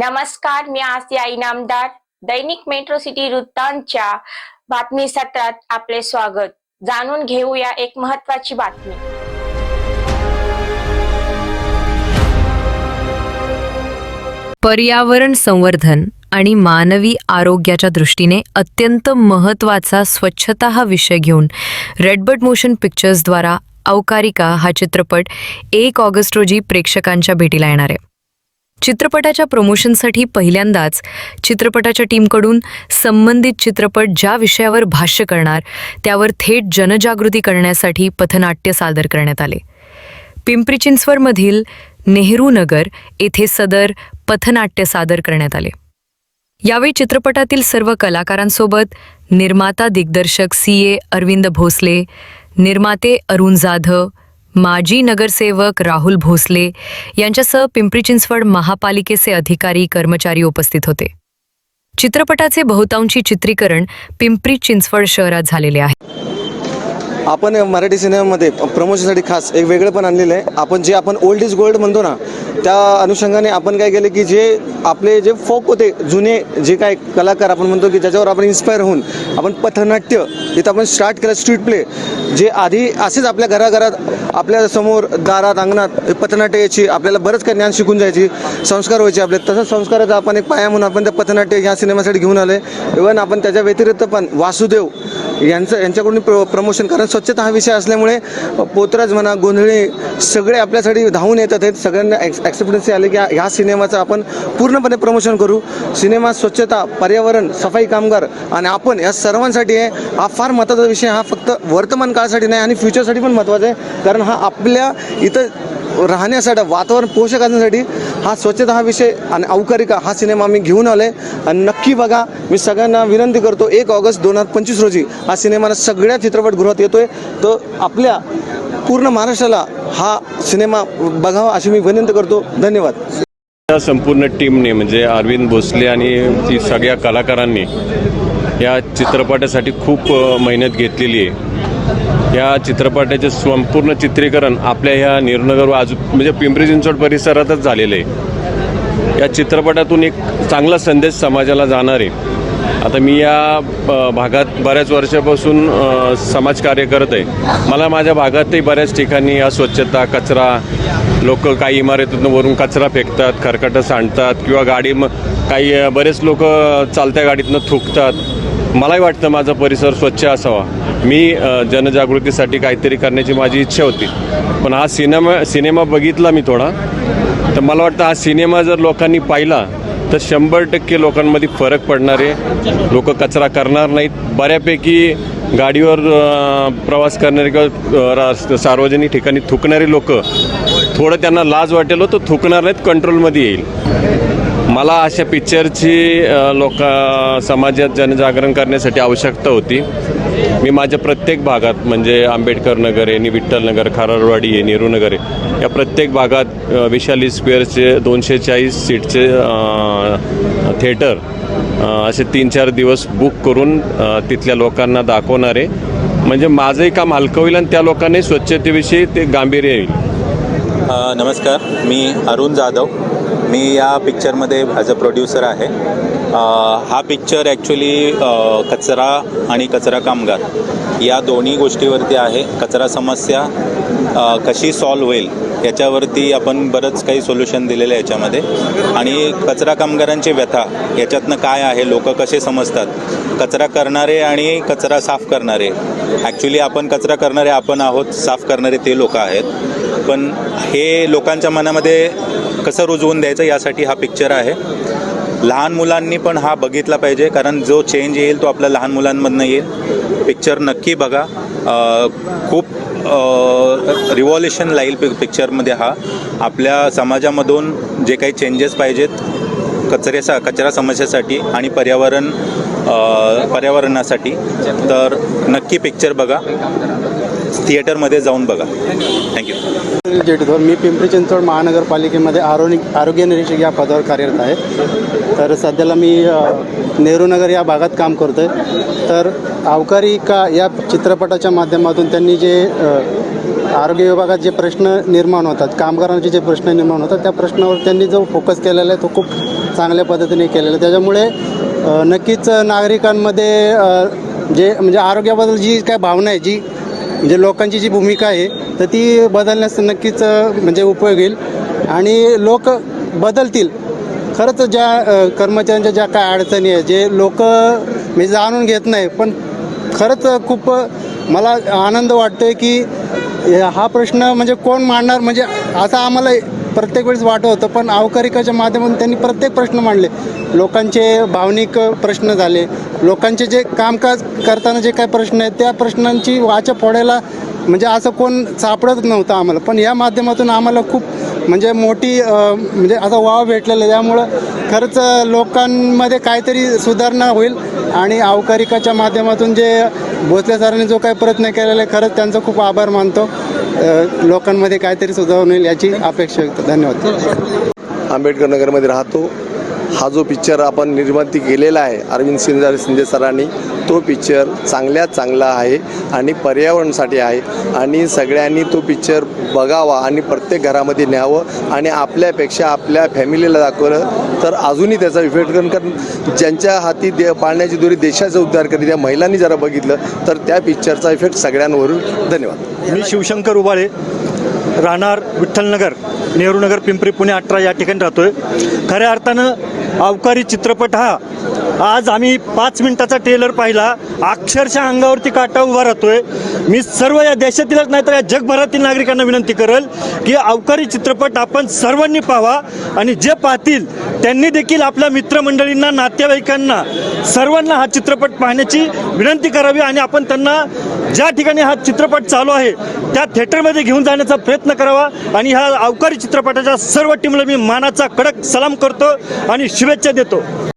नमस्कार मी आसिया इनामदार दैनिक metro city वृत्तांतच्या बातमी सत्रात आपले स्वागत. जाणून घेऊया एक महत्वाची बातमी. पर्यावरण संवर्धन आणि मानवी आरोग्याच्या दृष्टीने अत्यंत महत्त्वाचा स्वच्छता हा विषय घेऊन रेडबर्ड मोशन पिक्चर्सद्वारा अवकारिका हा चित्रपट एक ऑगस्ट रोजी प्रेक्षकांच्या भेटीला येणार आहे. चित्रपटाच्या प्रमोशनसाठी पहिल्यांदाच चित्रपटाच्या टीमकडून संबंधित चित्रपट ज्या विषयावर भाष्य करणार त्यावर थेट जनजागृती करण्यासाठी पथनाट्य सादर करण्यात आले. पिंपरी चिंचवडमधील नेहरू नगर येथे सदर पथनाट्य सादर करण्यात आले. यावेळी चित्रपटातील सर्व कलाकारांसोबत निर्माता दिग्दर्शक सी ए अरविंद भोसले निर्माते अरुण जाधव माजी नगरसेवक राहुल भोसले यांच्यासह पिंपरी चिंचवड महापालिकेचे अधिकारी कर्मचारी उपस्थित होते. चित्रपटाचे बहुतांशी चित्रीकरण पिंपरी चिंचवड शहरात झालेले आहे. आपण मराठी सिनेमामध्ये प्रमोशनसाठी खास एक वेगळं पण आणलेलं आहे. आपण जे आपण ओल्ड इज गोल्ड म्हणतो ना त्या अनुषंगाने आपण काय केलं की जे आपले जे फोक होते जुने जे काय कलाकार आपण म्हणतो की ज्याच्यावर आपण इन्स्पायर होऊन आपण पथनाट्य इथं आपण स्टार्ट केलं स्ट्रीट प्ले जे आधी असेच आपल्या घराघरात आपल्यासमोर दारात अंगणात पथनाट्य यायची आपल्याला बरंच काही ज्ञान शिकून जायची संस्कार व्हायचे आपले. तसंच संस्काराचा आपण एक पाया म्हणून आपण त्या पथनाट्य ह्या सिनेमासाठी घेऊन आले इव्हन आपण त्याच्या व्यतिरिक्त पण वासुदेव यांचं यांच्याकडून प्र प्रमोशन कारण स्वच्छता हा विषय असल्यामुळे पोतराज म्हणा गोंधळी सगळे आपल्यासाठी धावून येतात. आहेत सगळ्यांना ॲक्स ॲक्सेप्टन्सी आले की ह्या- ह्या सिनेमाचं आपण पूर्णपणे प्रमोशन करू. सिनेमा स्वच्छता पर्यावरण सफाई कामगार आणि आपण या सर्वांसाठी आहे. हा फार महत्त्वाचा विषय हा फक्त वर्तमान काळासाठी नाही आणि फ्युचरसाठी पण महत्त्वाचा आहे. कारण हा आपल्या इथं राहण्यासाठी वातावरण पोषक असण्यासाठी हा स्वच्छता हा विषय आणि अवकारिका हा सिनेमा आम्ही घेऊन आलो आहे आणि नक्की बघा मी सगळ्यांना विनंती करतो एक ऑगस्ट दोन हजार पंचवीस रोजी हा सिनेमा सगळ्या चित्रपटगृहात येतोय. तर आपल्या पूर्ण महाराष्ट्राला हा सिनेमा बघावा अशी मी विनंती करतो. धन्यवाद. या संपूर्ण टीमने म्हणजे अरविंद भोसले आणि ती सगळ्या कलाकारांनी या चित्रपटासाठी खूप मेहनत घेतलेली आहे. या चित्रपटाचे संपूर्ण चित्रीकरण आपल्या ह्या निर्नगर आजू म्हणजे पिंपरी चिंचवड परिसरातच झालेलं आहे. या चित्रपटातून एक चांगला संदेश समाजाला जाणार आहे. आता मी या भागात बऱ्याच वर्षापासून समाजकार्य करत आहे. मला माझ्या भागातही बऱ्याच ठिकाणी अस्वच्छता कचरा लोक काही इमारतीतून वरून कचरा फेकतात खरकटं सांडतात किंवा गाडी म काही बरेच लोक चालत्या गाडीतनं थुकतात. मलाही वाटतं माझा परिसर स्वच्छ असावा. मी जनजागृतीसाठी काहीतरी करण्याची माझी इच्छा होती. पण हा सिनेमा सिनेमा बघितला मी थोडा. तर मला वाटतं हा सिनेमा जर लोकांनी पाहिला तर शंभर टक्के लोकांमध्ये फरक पडणार आहे. लोक कचरा करणार नाहीत. बऱ्यापैकी गाडीवर प्रवास करणारे किंवा सार्वजनिक ठिकाणी थुकणारे लोक थोडं त्यांना लाज वाटेल हो, तर थुकणार नाहीत कंट्रोलमध्ये येईल. मला अशा पिक्चरची लोक समाजात जनजागरण करण्यासाठी आवश्यकता होती. मी माझ्या प्रत्येक भागात म्हणजे आंबेडकर नगर आहे नि विठ्ठल नगर खाररवाडी आहे नेहरू नगर आहे या प्रत्येक भागात विशाली स्क्वेअरचे दोनशे चाळीस सीटचे थिएटर असे तीन चार दिवस बुक करून तिथल्या लोकांना दाखवणारे. म्हणजे माझंही काम हलकं होईल आणि त्या लोकांनी स्वच्छतेविषयी ते गांभीर्य येईल. नमस्कार. मी अरुण जाधव. मी या पिक्चरमध्ये ॲज अ प्रोड्युसर आहे. हा पिक्चर ॲक्च्युली कचरा आणि कचरा कामगार या दोन्ही गोष्टीवरती आहे. कचरा समस्या कशी सॉल्व होईल याच्यावरती आपण बरंच काही सोल्युशन दिलेलं आहे याच्यामध्ये. आणि कचरा कामगारांची व्यथा याच्यातनं काय आहे लोक कसे समजतात? कचरा करणारे आणि कचरा साफ करणारे. ॲक्च्युली आपण कचरा करणारे आपण आहोत साफ करणारे ते लोक आहेत. पण हे लोकांच्या मनामध्ये कसं रुजवून द्यायचं यासाठी हा पिक्चर आहे. लहान मुलांनी पण हा बघितला पाहिजे कारण जो चेंज येईल तो आपल्या लहान मुलांमधनं येईल. पिक्चर नक्की बघा. खूप रिव्हॉल्युशन लाईल पिक पिक्चरमध्ये हा. आपल्या समाजामधून जे काही चेंजेस पाहिजेत कचऱ्याचा कचरा समस्येसाठी आणि पर्यावरण पर्यावरणासाठी. तर नक्की पिक्चर बघा. थिएटरमध्ये जाऊन बघा. थँक्यू जेटीधर मी पिंपरी चिंचवड महानगरपालिकेमध्ये आरोग्य आरोग्य निरीक्षक या पदावर कार्यरत आहे. तर सध्याला मी नेहरूनगर नेहरू नगर या भागात काम करतो आहे तर अवकारिका या चित्रपटाच्या माध्यमातून त्यांनी जे आरोग्य विभागात जे प्रश्न निर्माण होतात कामगारांचे जे प्रश्न निर्माण होतात त्या प्रश्नावर त्यांनी जो फोकस केलेला आहे तो खूप चांगल्या पद्धतीने केलेला आहे. त्याच्यामुळे नक्कीच नागरिकांमध्ये जे म्हणजे आरोग्याबद्दल जी काय भावना आहे जी म्हणजे लोकांची जी भूमिका आहे तर ती बदलण्यास नक्कीच म्हणजे उपयोग येईल. आणि लोक बदलतील. खरंच ज्या कर्मचाऱ्यांच्या ज्या काय अडचणी आहे जे लोक मी जाणून घेत नाही पण खरंच खूप मला आनंद वाटतोय की हा प्रश्न म्हणजे कोण मांडणार? म्हणजे असा आम्हाला प्रत्येक वेळेस वाटत होतं पण अवकारिकाच्या माध्यमातून त्यांनी प्रत्येक प्रश्न मांडले. लोकांचे भावनिक प्रश्न झाले. लोकांचे जे कामकाज करताना जे काय प्रश्न आहेत त्या प्रश्नांची वाचा फोडायला म्हणजे असं कोण सापडत नव्हतं आम्हाला. पण या माध्यमातून आम्हाला खूप म्हणजे मोठी म्हणजे असा वाव भेटलेला आहे. त्यामुळं खरंच लोकांमध्ये काहीतरी सुधारणा होईल आणि अवकारिकाच्या माध्यमातून जे भोसले सरांनी जो काही प्रयत्न केलेला आहे खरंच त्यांचा खूप आभार मानतो. लोकांमध्ये काहीतरी सुधारणा होईल याची अपेक्षा व्यक्त धन्यवाद. आंबेडकर नगरमध्ये राहतो. हा जो पिक्चर आपण निर्मिती केलेला आहे अरविंद शिंदे शिंदे सरांनी तो पिक्चर चांगल्यात चांगला आहे आणि पर्यावरणासाठी आहे. आणि सगळ्यांनी तो पिक्चर बघावा आणि प्रत्येक घरामध्ये न्यावं आणि आपल्यापेक्षा आपल्या फॅमिलीला दाखवलं तर अजूनही त्याचा इफेक्ट कारण कारण ज्यांच्या हाती दे पाळण्याची दोरी देशाचा उद्धार करी त्या महिलांनी जरा बघितलं तर त्या पिक्चरचा इफेक्ट सगळ्यांवरून. धन्यवाद. मी शिवशंकर उबाळे राहणार विठ्ठलनगर. नेहरूनगर पिंपरी पुणे अठरा या ठिकाणी राहतोय. खऱ्या अर्थानं अवकारी चित्रपट हा आज आम्ही पाच मिनिटाचा ट्रेलर पाहिला. अक्षरशः अंगावरती काटा उभा राहतोय. मी सर्व या देशातीलच नाही तर या जगभरातील नागरिकांना विनंती करेल की अवकारी चित्रपट आपण सर्वांनी पाहावा आणि जे पाहतील त्यांनी देखील आपल्या मित्रमंडळींना नातेवाईकांना सर्वांना हा चित्रपट पाहण्याची विनंती करावी आणि आपण त्यांना ज्या ठिकाणी हा चित्रपट चालू आहे त्या थिएटरमध्ये घेऊन जाण्याचा प्रयत्न करावा आणि ह्या अवकारी चित्रपटाच्या सर्व टीमला मी मानाचा कडक सलाम करतो आणि शुभेच्छा देतो.